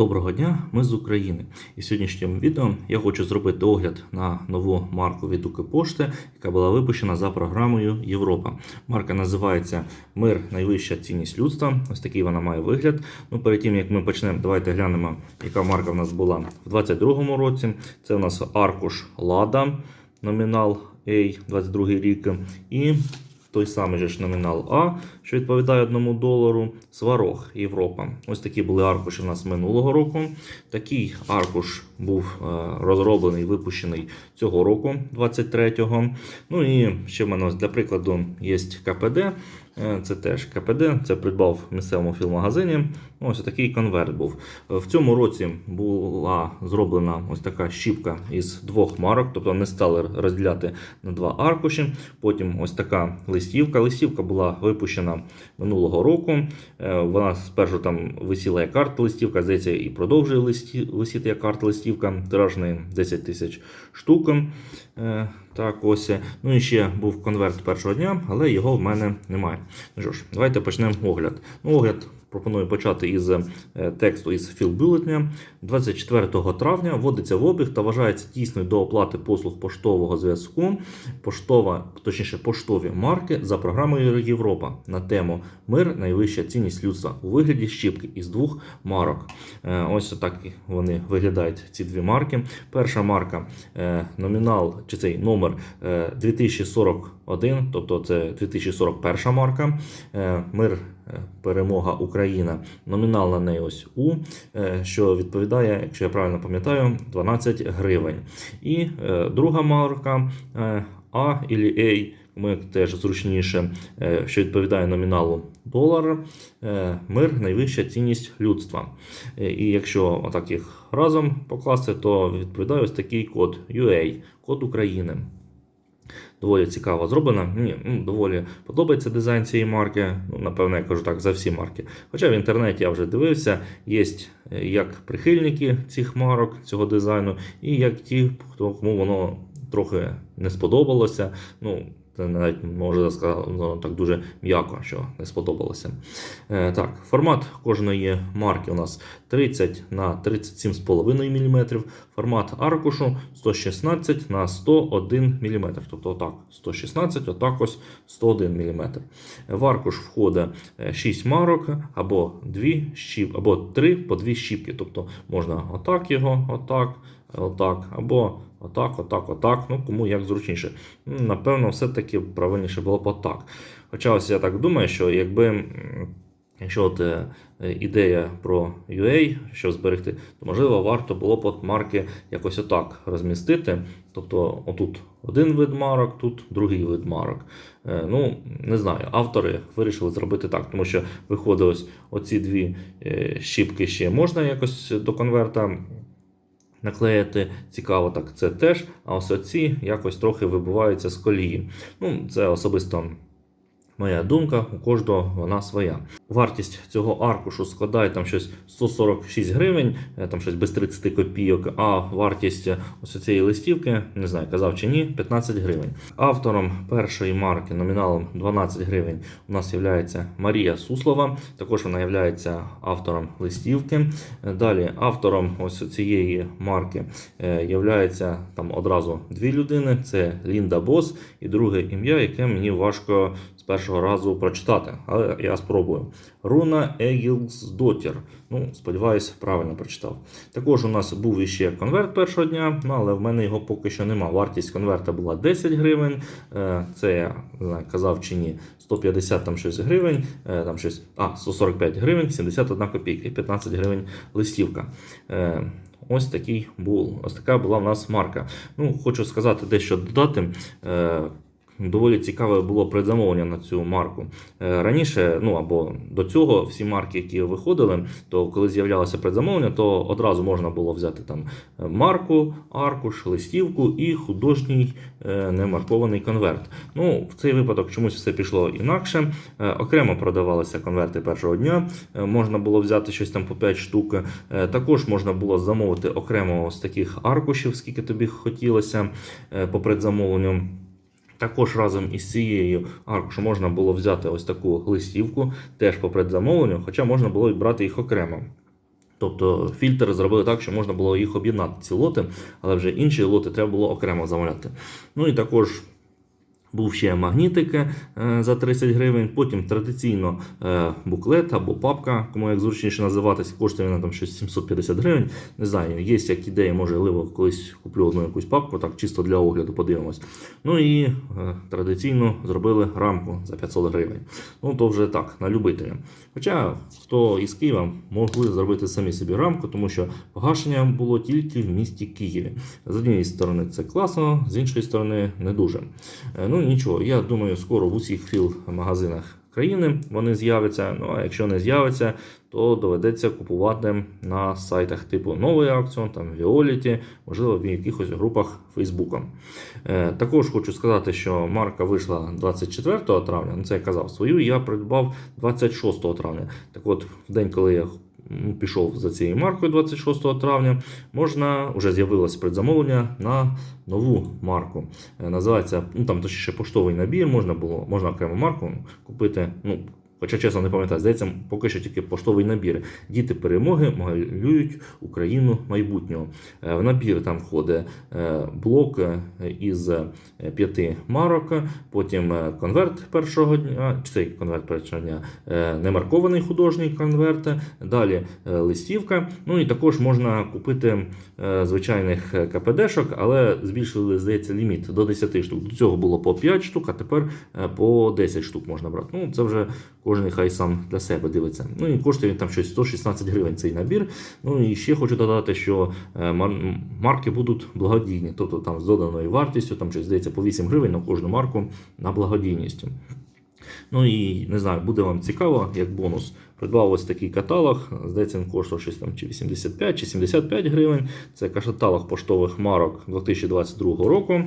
Доброго дня, ми з України. І в сьогоднішньому відео я хочу зробити огляд на нову марку від Укрпошти, яка була випущена за програмою Європа. Марка називається Мир найвища цінність людства. Ось такий вона має вигляд. Ну, перед тим як ми почнемо, давайте глянемо, яка марка в нас була в 2022 році. Це у нас аркуш Лада, номінал A, 22 рік. І той самий же ж номінал А, що відповідає одному долару, Сварог Європа. Ось такі були аркуші у нас минулого року. Такий аркуш був е, розроблений, випущений цього року, 23-го. Ну і ще в мене для прикладу є КПД. Е, Це теж КПД, це придбав в місцевому філмагазині. Ось такий конверт був. В цьому році була зроблена ось така щіпка із двох марок, тобто не стали розділяти на два аркуші. Потім ось така листівка. Листівка була випущена минулого року. Е, Вона спершу там висіла як карта листівка, здається, і продовжує висіти як карта листівка. Тираж в неї 10 тисяч штук. Е, Так, ось. Ну і ще був конверт першого дня, але його в мене немає. Ну що ж, давайте почнемо огляд. Ну, огляд пропоную почати із е, тексту із філбюлетня. 24 травня вводиться в обіг та вважається дійсною до оплати послуг поштового зв'язку, поштова, точніше, поштові марки за програмою Європа на тему Мир найвища цінність людства у вигляді щіпки із двох марок. Е, Ось так вони виглядають ці дві марки. Перша марка е, номінал чи цей номер е, 2041, тобто це 2041 марка. Мир перемога Україна. Номінал на неї ось У, е, що відповідає, якщо я правильно пам'ятаю, 12 гривень. І е, друга марка е, А і А. Ми теж зручніше, е, що відповідає номіналу долар. Е, Мир найвища цінність людства. Е, І якщо отак їх разом покласти, то відповідає ось такий код UA, код України. Доволі цікаво зроблена. Мені ну, доволі подобається дизайн цієї марки. Ну, напевно, я кажу так за всі марки. Хоча в інтернеті я вже дивився, є як прихильники цих марок, цього дизайну, і як ті, кому воно трохи не сподобалося. Ну, це навіть може сказати ну, так дуже м'яко, що не сподобалося. Е, так, формат кожної марки у нас 30 на 37,5 мм, формат аркушу 116 на 101 мм. Тобто отак 116, отак ось 101 мм. В аркуш входить 6 марок або 2 щіп, або 3 по 2 щіпки. Тобто можна отак його, отак, отак, або отак, отак, отак. Ну, кому як зручніше. Напевно, все-таки правильніше було б отак. Хоча ось я так думаю, що якби. Якщо от е, ідея про UA, що зберегти, то можливо варто було б от марки якось отак розмістити. Тобто, отут один вид марок, тут другий вид марок. Е, Ну, не знаю, автори вирішили зробити так, тому що виходить ось оці дві е, щіпки ще можна якось до конверта наклеїти. Цікаво, так це теж. А ось оці якось трохи вибиваються з колії. Ну, це особисто. Моя думка, у кожного вона своя. Вартість цього аркушу складає там щось 146 гривень, е, там щось без 30 копійок, а вартість ось цієї листівки, не знаю, казав чи ні, 15 гривень. Автором першої марки номіналом 12 гривень у нас є Марія Суслова, також вона є автором листівки. Е, Далі автором ось цієї марки є там одразу дві людини: це Лінда Бос і друге ім'я, яке мені важко першого разу прочитати, але я спробую. Руна Егілсдотір. Ну, сподіваюсь, правильно прочитав. Також у нас був іще конверт першого дня, ну, але в мене його поки що нема. Вартість конверта була 10 гривень. Е, Це я казав чи ні, 150 там щось гривень, е, там щось, а, 145 гривень, 71 копійка і 15 гривень листівка. Е, Ось такий був, ось така була в нас марка. Ну, хочу сказати дещо додати. Доволі цікаве було предзамовлення на цю марку. Е, Раніше, ну або до цього, всі марки, які виходили, то коли з'являлося предзамовлення, то одразу можна було взяти там е, марку, аркуш, листівку і художній е, немаркований конверт. Ну, в цей випадок чомусь все пішло інакше. Окремо продавалися конверти першого дня. Можна було взяти щось там по 5 штук. Також можна було замовити окремо з таких аркушів, скільки тобі хотілося по предзамовленню. Також разом із цією аркушу можна було взяти ось таку листівку, теж по предзамовленню, хоча можна було відбрати брати їх окремо. Тобто фільтр зробили так, що можна було їх об'єднати ці лоти, але вже інші лоти треба було окремо замовляти. Ну і також був ще магнітик е, за 30 гривень. Потім традиційно е, буклет або папка, кому як зручніше називатись, коштує вона там щось 750 гривень. Не знаю, є як ідея, можливо, колись куплю одну якусь папку, так чисто для огляду подивимось. Ну і е, традиційно зробили рамку за 500 гривень. Ну то вже так, на любителя. Хоча хто із Києва могли зробити самі собі рамку, тому що погашення було тільки в місті Києві. З однієї сторони це класно, з іншої сторони не дуже. Е, Ну нічого, я думаю, скоро в усіх філ-магазинах країни вони з'являться. Ну а якщо не з'являться, то доведеться купувати на сайтах типу Новий Акціон, там Віоліті, можливо, в якихось групах Фейсбука. Е, також хочу сказати, що марка вийшла 24 травня. Ну це я казав свою. Я придбав 26 травня. Так от, в день, коли я пішов за цією маркою 26 травня, можна вже з'явилось предзамовлення на нову марку. Е, Називається ну там точніше поштовий набір. Можна було можна окрему марку купити. Ну Хоча чесно не пам'ятаю, здається, поки що тільки поштовий набір. Діти перемоги малюють Україну майбутнього. Е, В набір там входить е, блок е, із п'яти марок, потім конверт першого дня, цей конверт першого дня, немаркований художній конверт, далі листівка. Ну і також можна купити звичайних КПДшок, але збільшили, здається, ліміт до 10 штук. До цього було по 5 штук, а тепер по 10 штук можна брати. Ну, це вже кожен хай сам для себе дивиться. Ну і коштує він там щось 116 гривень цей набір. Ну і ще хочу додати, що е, марки будуть благодійні, тобто там з доданою вартістю, там щось здається по 8 гривень на кожну марку на благодійність. Ну і не знаю, буде вам цікаво, як бонус. Придбав ось такий каталог. Здається, він коштував щось там чи 85 чи 75 гривень. Це каталог поштових марок 2022 року.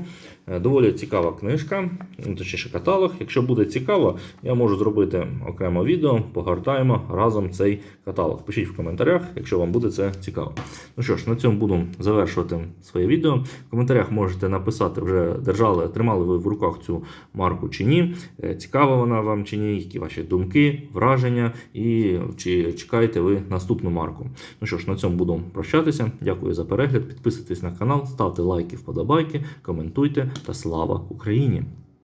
Е, Доволі цікава книжка, ну, точніше каталог. Якщо буде цікаво, я можу зробити окремо відео, погортаємо разом цей каталог. Пишіть в коментарях, якщо вам буде це цікаво. Ну що ж, на цьому буду завершувати своє відео. В коментарях можете написати, вже держали, тримали ви в руках цю марку чи ні. Е, Цікава вона вам чи ні, які ваші думки, враження, і чи чекаєте ви наступну марку. Ну що ж, на цьому буду прощатися. Дякую за перегляд. Підписуйтесь на канал, ставте лайки, вподобайки, коментуйте та слава Україні!